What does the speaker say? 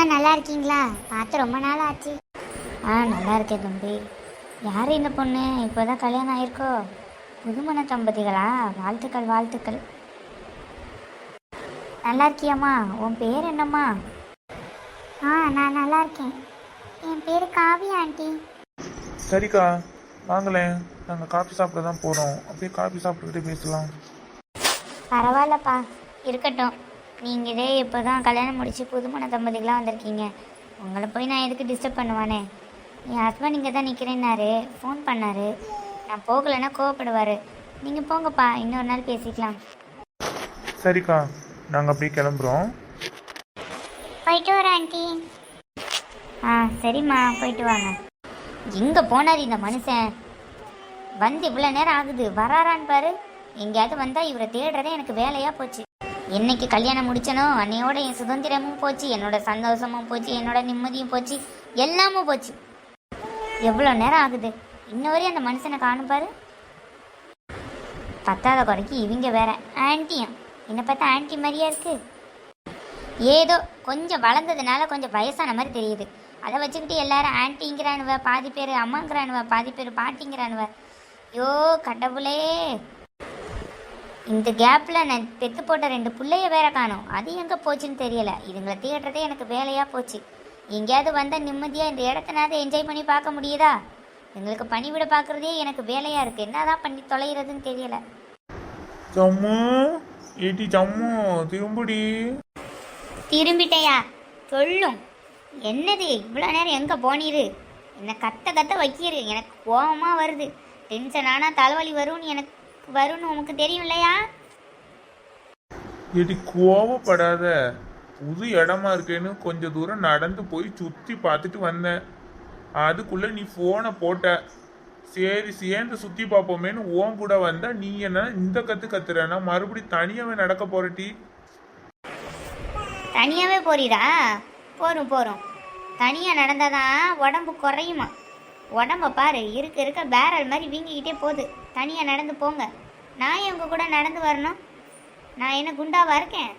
அக்கா நல்லா இருக்கீங்களா? பார்த்து ரொம்ப நாள் ஆச்சு. ஆ நல்லா இருக்கேன் தம்பி. யார் இந்த பொண்ணு? இப்போதான் கல்யாணம் ஆயிருக்கோ? புதுமண தம்பதிகளா வாழ்த்துக்கள் வாழ்த்துக்கள். நல்லா இருக்கியாம்மா? உன் பேர் என்னம்மா? ஆ நான் நல்லா இருக்கேன். என் பேர் காவியா ஆண்டி. சரிக்கா வாங்களேன் நாங்கள் காஃபி சாப்பிட தான் போகிறோம் அப்படியே காஃபி சாப்பிட்டுக்கிட்டே பேசலாம். பரவாயில்லப்பா. இருக்கட்டும். நீங்களே இப்போ தான் கல்யாணம் முடிச்சு புதுமண தம்பதிகளாக வந்திருக்கீங்க. உங்களை போய் நான் எதுக்கு டிஸ்டர்ப் பண்ணுவானே? என் ஹஸ்பண்ட் இங்கே தான் நிற்கிறேன்னாரு ஃபோன் பண்ணாரு. நான் போகலைன்னா கோவப்படுவார். நீங்கள் போங்கப்பா இன்னொரு நாள் பேசிக்கலாம். சரிக்கா நாங்கள் அப்படியே கிளம்புறோம். போயிட்டு வரேன் ஆண்டி ஆ சரிம்மா போயிட்டு வாங்க. எங்கே போனார் இந்த மனுஷன்? வந்து இவ்வளோ நேரம் ஆகுது. வராரான்னு பாரு. எங்கேயாவது வந்தால் இவரை தேடுறதே எனக்கு வேலையாக போச்சு. என்னைக்கு கல்யாணம் முடிச்சனோ அன்னையோட என் சுதந்திரமும் போச்சு என்னோட சந்தோஷமும் போச்சு என்னோட நிம்மதியும் போச்சு எல்லாமும் போச்சு. எவ்வளோ நேரம் ஆகுது? இன்ன வரையும் அந்த மனுஷனை காணும் பாரு. பத்தாத குறைக்கு இவங்க வேற. ஆன்ட்டியும் என்னை பார்த்தா ஆன்ட்டி மாதிரியா இருக்கு. ஏதோ கொஞ்சம் வளர்ந்ததுனால கொஞ்சம் வயசான மாதிரி தெரியுது. அதை வச்சுக்கிட்டு எல்லாரும் ஆன்ட்டிங்கிறானுவ பாதி பேர் அம்மாங்கிறானுவ பாதி பேர் பாட்டிங்கிறானுவ. யோ கடவுளே. இந்த கேப்பில் நான் பெத்து போட்ட ரெண்டு பிள்ளைய வேற காணோம். அது எங்கே போச்சுன்னு தெரியல. இதுங்களை தேடுறதே எனக்கு வேலையாக போச்சு. எங்கேயாவது வந்தால் நிம்மதியாக இந்த இடத்தனாவது என்ஜாய் பண்ணி பார்க்க முடியுதா? எங்களுக்கு பணிவிட பார்க்குறதே எனக்கு வேலையாக இருக்குது என்னதான் பண்ணி தொலைகிறதுன்னு தெரியல. ஜம்மு ஏட்டி ஜம்மு திரும்புடி. திரும்பிட்டையா? சொல்லும். என்னது? இவ்வளோ நேரம் எங்கே போனீரு? என்னை கத்த கத்த வைக்கிறு எனக்கு கோபமாக வருது. டென்ஷன் ஆனால் தலைவலி வரும்னு எனக்கு வரும்னு உனக்கு தெரியும் இல்லையா? ஏட்டி கோவப்படாத. புது இடமா இருக்கேன்னு கொஞ்ச தூரம் நடந்து போய் சுற்றி பார்த்துட்டு வந்தேன். அதுக்குள்ளே நீ ஃபோனை போட்ட. சரி சேர்ந்து சுற்றி பார்ப்போமேன்னு ஓன் கூட வந்தா நீ என்ன இந்த கற்று கத்துறேன்னா மறுபடியும் தனியாவே நடக்க போறட்டி தனியாகவே போறீரா? போகிறோம் போகிறோம் தனியாக நடந்தால் தான் உடம்பு குறையுமா? உடம்ப பாரு இருக்க இருக்க பேரல் மாதிரி வீங்கிக்கிட்டே போகுது. தனியாக நடந்து போங்க. நான் இவங்க கூட நடந்து வரணும். நான் என்ன குண்டாவாக இருக்கேன்?